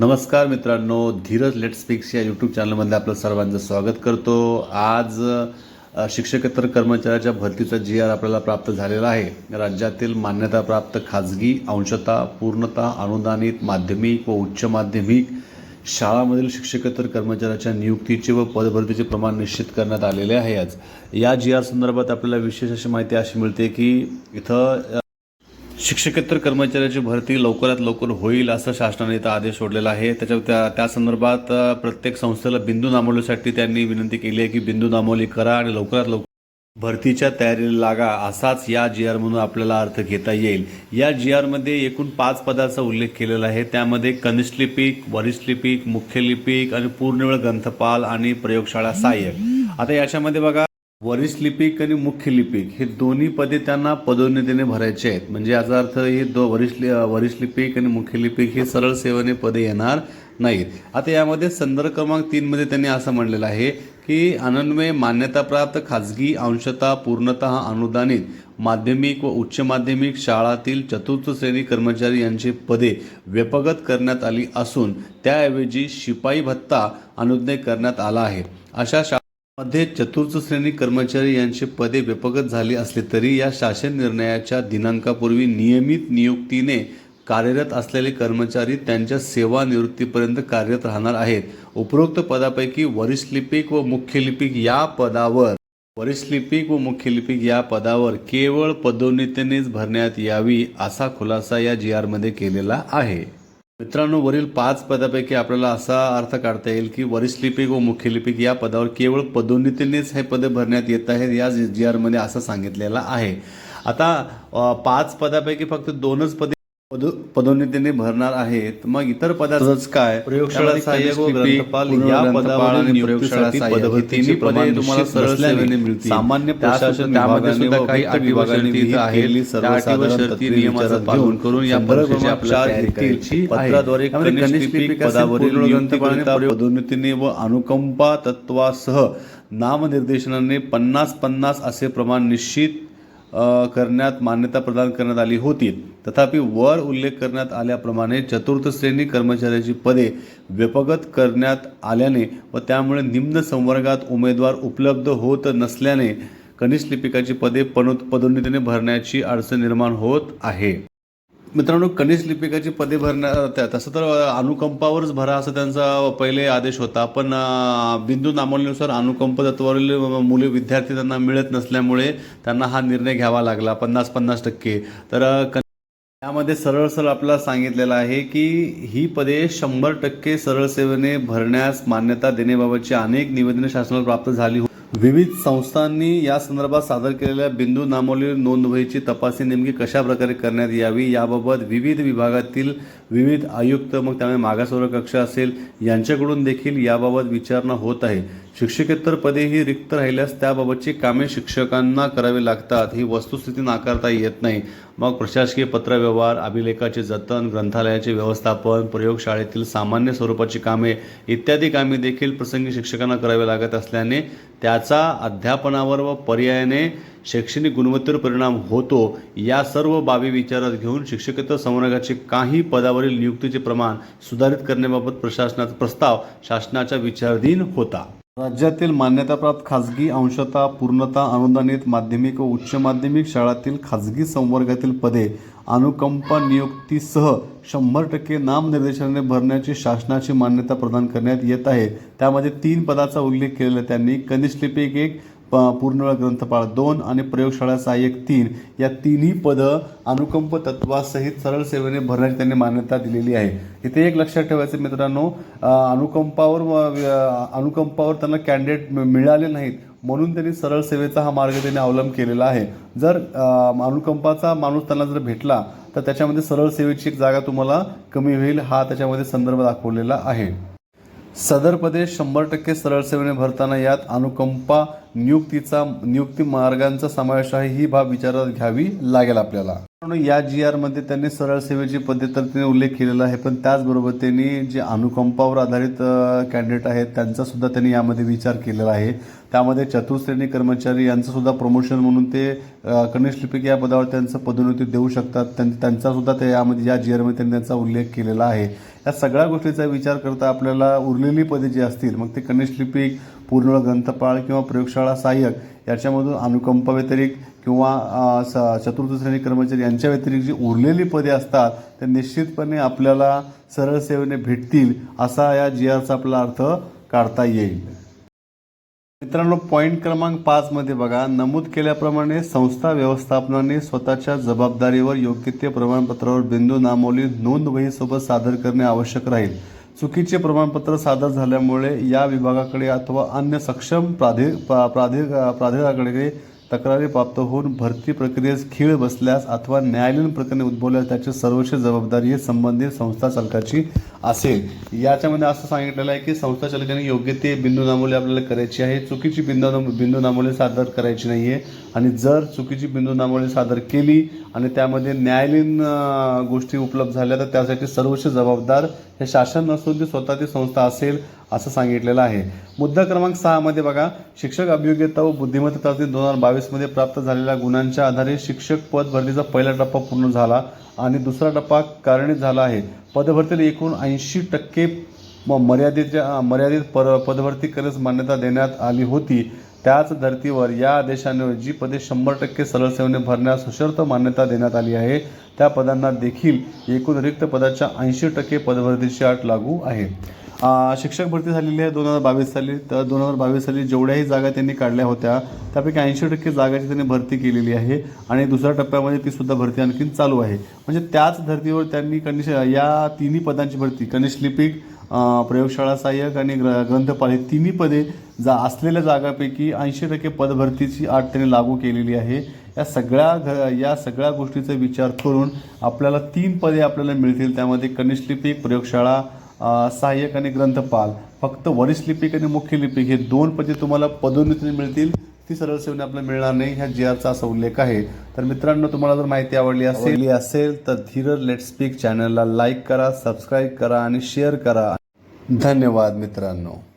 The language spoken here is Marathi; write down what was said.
नमस्कार मित्रांनो धीरज लेट स्पीक्स या यूट्यूब चॅनलमध्ये आपलं सर्वांचं स्वागत करतो. आज शिक्षकेतर कर्मचाऱ्याच्या भरतीचा जी आर आपल्याला प्राप्त झालेला आहे. राज्यातील मान्यताप्राप्त खाजगी अंशता पूर्णता अनुदानित माध्यमिक व उच्च माध्यमिक शाळामधील शिक्षकेतर कर्मचाऱ्याच्या नियुक्तीचे व पदभरतीचे प्रमाण निश्चित करण्यात आलेले आहे आज. या जी आर संदर्भात आपल्याला विशेष अशी माहिती अशी मिळते की इथं शिक्षकेतर कर्मचाऱ्याची भरती लवकरात लवकर होईल असं शासनाने इथं आदेश सोडलेला आहे. त्याच्या त्या त्या संदर्भात प्रत्येक संस्थेला बिंदू नामवलीसाठी त्यांनी विनंती केली आहे की बिंदू नामवली करा आणि लवकरात लवकर भरतीच्या तयारीला लागा असाच या जी आर म्हणून आपल्याला अर्थ घेता येईल. या जी आरमध्ये एकूण पाच पदाचा उल्लेख केलेला आहे. त्यामध्ये कनिष्ठ लिपिक वरिष्ठ लिपिक मुख्य लिपिक आणि पूर्णवेळ ग्रंथपाल आणि प्रयोगशाळा सहाय्यक. आता याच्यामध्ये बघा वरिष्ठ लिपिक आणि मुख्य लिपिक हे दोन्ही पदे त्यांना पदोन्नतीने भरायचे आहेत. म्हणजे याचा अर्थ हे दो वरिष्ठ वरिष्ठ लिपिक आणि मुख्य लिपिक हे सरळ सेवेने पदे येणार नाहीत. आता यामध्ये संदर्भ क्रमांक तीनमध्ये त्यांनी असं म्हणलेलं आहे की अनन्वय मान्यताप्राप्त खाजगी अंशतः पूर्णतः अनुदानित माध्यमिक व उच्च माध्यमिक शाळातील चतुर्थ श्रेणी कर्मचारी यांची पदे व्यपगत करण्यात आली असून त्याऐवजी शिपाई भत्ता अनुज्ञे करण्यात आला आहे. अशा शा मध्ये चतुर्थ श्रेणी कर्मचारी यांची पदे व्यपगत झाली असली तरी या शासन निर्णयाच्या दिनांकापूर्वी नियमित नियुक्तीने कार्यरत असलेले कर्मचारी त्यांच्या सेवानिवृत्तीपर्यंत कार्यरत राहणार आहेत. उपरोक्त पदापैकी वरिष्ठ लिपिक व मुख्य लिपिक या पदावर वरिष्ठ लिपिक व मुख्य लिपिक या पदावर केवळ पदोन्नतीनेच भरण्यात यावी असा खुलासा या जी आरमध्ये केलेला आहे. मित्रांनो वरील पाच पदापैकी आपल्याला असा अर्थ काढता येईल की वरिष्ठ लिपिक व मुख्य लिपिक या पदावर केवळ पदोन्नतीनेच हे पदे भरण्यात येत आहेत या जी आरमध्ये असं सांगितलेलं आहे. आता पाच पदापैकी फक्त दोनच पदे पदोन्नतीने भरणार आहेत. मग इतर पदाच काय? प्रयोगशाळा ग्रंथपाल या प्रयोगशाळा प्रमाण तुम्हाला सरळ सेवेने मिळतील. सामान्य प्रशासन त्यामध्ये सुद्धा काही अटी व सर्वसाधारण नियमाचं पालन करून या संदर्भ परीक्षेची क्रमांक आपल्याला चार आहे. पत्राद्वारे कनिष्ठ लिपिक पदावरील पदोन्नतीने व अनुकंपा तत्वासह नामनिर्देशनाने पन्नास पन्नास असे प्रमाण निश्चित करण्यात मान्यता प्रदान करण्यात आली होती. तथापि वर उल्लेख करण्यात आल्याप्रमाणे चतुर्थ श्रेणी कर्मचाऱ्याची पदे व्यपगत करण्यात आल्याने व त्यामुळे निम्न संवर्गात उमेदवार उपलब्ध होत नसल्याने कनिष्ठ लिपिकाची पदे पनो पदोन्नतीने भरण्याची अडचण निर्माण होत आहे. मित्रांनो कनिष्ठ लिपिकाची पदे भरण्या तसं तर अनुकंपावरच भरा असं त्यांचा पहिले आदेश होता. पण बिंदू नामवलीनुसार अनुकंप तत्वावरील मुले विद्यार्थी त्यांना मिळत नसल्यामुळे त्यांना हा निर्णय घ्यावा लागला पन्नास पन्नास टक्के. तर कन- यामध्ये सरळ सरळ आपल्याला सांगितलेलं आहे की ही पदे शंभर टक्के सरळ सेवेने भरण्यास मान्यता देण्याबाबतची अनेक निवेदने शासनाला प्राप्त झाली होती. विविध संस्थांनी या संदर्भात सादर केलेल्या बिंदू नामोली नोंदवहीची तपासणी नेमकी कशा प्रकारे करण्यात यावी याबाबत विविध विभागातील विविध आयुक्त मग त्यामुळे मागासवर्ग कक्ष असेल यांच्याकडून देखील याबाबत विचारणा होत आहे. शिक्षकेतर पदे ही रिक्त राहिल्यास त्याबाबतची कामे शिक्षकांना करावी लागतात. ही वस्तुस्थिती नाकारता येत नाही. मग प्रशासकीय पत्रव्यवहार अभिलेखाचे जतन ग्रंथालयाचे व्यवस्थापन प्रयोगशाळेतील सामान्य स्वरूपाची कामे इत्यादी कामे देखील प्रसंगी शिक्षकांना करावी लागत असल्याने त्याचा अध्यापनावर व पर्यायाने शैक्षणिक गुणवत्तेवर परिणाम होतो या सर्व बाबी विचारात घेऊन शिक्षकेतर संवर्गाचे काही पदावरील नियुक्तीचे प्रमाण सुधारित करण्याबाबत प्रशासनाचा प्रस्ताव शासनाच्या विचाराधीन होता. राज्यातील मान्यताप्राप्त खाजगी अंशतः पूर्णता अनुदानित माध्यमिक व उच्च माध्यमिक शाळातील खाजगी संवर्गातील पदे अनुकंपा नियुक्तीसह शंभर टक्के नामनिर्देशनाने भरण्याची शासनाची मान्यता प्रदान करण्यात येत आहे. त्यामध्ये तीन पदाचा उल्लेख केलेला त्यांनी. कनिष्ठ लिपिक एक प पूर्णवेळ ग्रंथपाळ दोन आणि प्रयोगशाळा सहाय्यक तीन. या तिन्ही पदं अनुकंप तत्वासहित सरळ सेवेने भरण्याची त्यांनी मान्यता दिलेली आहे. इथे एक लक्षात ठेवायचं मित्रांनो अनुकंपावर व- अनुकंपावर त्यांना कॅन्डिडेट मिळाले नाहीत म्हणून त्यांनी सरळ सेवेचा हा मार्ग त्यांनी अवलंब केलेला आहे. जर अनुकंपाचा माणूस त्यांना जर भेटला तर त्याच्यामध्ये सरळ सेवेची एक जागा तुम्हाला कमी होईल हा त्याच्यामध्ये संदर्भ दाखवलेला आहे. सदरपदे शंभर टक्के सरळ सेवेने भरताना यात अनुकंपा नियुक्तीचा नियुक्ती मार्गांचा समावेश आहे ही बाब विचारात घ्यावी लागेल आपल्याला. या जी आरमध्ये त्यांनी सरळ सेवेची पद्धत तर त्यांनी उल्लेख केलेला आहे पण त्याचबरोबर त्यांनी जे अनुकंपावर आधारित कॅन्डिडेट आहेत त्यांचा सुद्धा त्यांनी यामध्ये विचार केलेला आहे. त्यामध्ये चतुश्रेणी कर्मचारी यांचं सुद्धा प्रमोशन म्हणून ते कनिष्ठ लिपिक या पदावर त्यांचं पदोन्नती देऊ शकतात. त्यां त्यांचा सुद्धा ते यामध्ये या जी आरमध्ये त्यांनी त्यांचा उल्लेख केलेला आहे. या सगळ्या गोष्टीचा विचार करता आपल्याला उरलेली पदे जी असतील मग ते कनिष्ठ लिपिक पूर्ण ग्रंथपाळ किंवा प्रयोगशाळा सहाय्यक याच्यामधून अनुकंपा व्यतिरिक्त किंवा स चतुर्थ श्रेणी कर्मचारी यांच्या व्यतिरिक्त जी उरलेली पदे असतात ते निश्चितपणे आपल्याला सरळ सेवेने भेटतील असा या जी आरचा आपला अर्थ काढता येईल. मित्रांनो पॉईंट क्रमांक पाचमध्ये बघा. नमूद केल्याप्रमाणे संस्था व्यवस्थापनाने स्वतःच्या जबाबदारीवर योग्य ते प्रमाणपत्रावर बिंदू नामोली नोंद वहीसोबत सादर करणे आवश्यक राहील. चुकीचे प्रमाणपत्र सादर झाल्यामुळे या विभागाकडे अथवा अन्य सक्षम प्राधि प्राधि प्राधिकाराकडे तक्रारी प्राप्त होऊन भरती प्रक्रियेस खीळ बसल्यास अथवा न्यायालयीन प्रकरणे उद्भवल्यास त्याची सर्वोच्च जबाबदारी ही संबंधित संस्था चालकाची असेल. याच्यामध्ये असं सांगितलेलं आहे की संस्था चालकाने योग्य ते बिंदू नामोली आपल्याला करायची आहे. चुकीची बिंदू नाम- बिंदू नामोली सादर करायची नाही आहे आणि जर चुकीची बिंदू नामोली सादर केली आणि त्यामध्ये न्यायालयीन गोष्टी उपलब्ध झाल्या तर त्यासाठी सर्वोच्च जबाबदार हे शासन नसून ती स्वतः ती संस्था असेल असं सांगितलेलं आहे. मुद्दा क्रमांक सहामध्ये बघा. शिक्षक अभियोग्यता व बुद्धिमत्ता चाचणी दोन हजार बावीसमध्ये प्राप्त झालेल्या गुणांच्या आधारे शिक्षक पद भरतीचा पहिला टप्पा पूर्ण झाला आणि दुसरा टप्पा कारणीत झाला आहे. पदभरतीला एकूण ऐंशी टक्के म- मर्यादेच्या मर्यादित पर पदभरती करण्यास मान्यता देण्यात आली होती. त्याच धर्तीवर या आदेशाने जी पदे शंभर टक्के सरळ सेवेने भरण्यास सशर्त मान्यता देण्यात आली आहे. त्या पदांना देखील एकूण रिक्त पदाच्या ऐंशी टक्के पदभरतीची अट लागू आहे. शिक्षक भरती झालेली आहे दोन हजार बावीस साली. तर दोन हजार बावीस साली जेवढ्याही जागा त्यांनी काढल्या होत्या त्यापैकी ऐंशी टक्के जागाची त्यांनी भरती केलेली आहे आणि दुसऱ्या टप्प्यामध्ये ती सुद्धा भरती आणखीन चालू आहे. म्हणजे त्याच धर्तीवर त्यांनी कनिष या तिन्ही पदांची भरती कनिष्ठ लिपिक प्रयोगशाळा सहाय्यक आणि ग्र ग्रंथपाल हे तिन्ही पदे जा असलेल्या जागापैकी ऐंशी टक्के पदभरतीची आठ त्यांनी लागू केलेली आहे. या सगळ्या घ या सगळ्या गोष्टीचा विचार करून आपल्याला तीन पदे आपल्याला मिळतील. त्यामध्ये कनिष्ठ लिपिक प्रयोगशाळा सहाय्यक आणि ग्रंथपाल. फक्त वरिष्ठ लिपिक आणि मुख्य लिपिक हे दोन पदे तुम्हाला पदोन्नतीने मिळतील. ती सरळ सेवने आपल्याला मिळणार नाही ह्या जी आरचा असा उल्लेख आहे. तर मित्रांनो तुम्हाला जर माहिती आवडली असेल असेल तर धीरज लेट स्पीक चॅनलला लाईक करा सबस्क्राईब करा आणि शेअर करा. धन्यवाद मित्रांनो.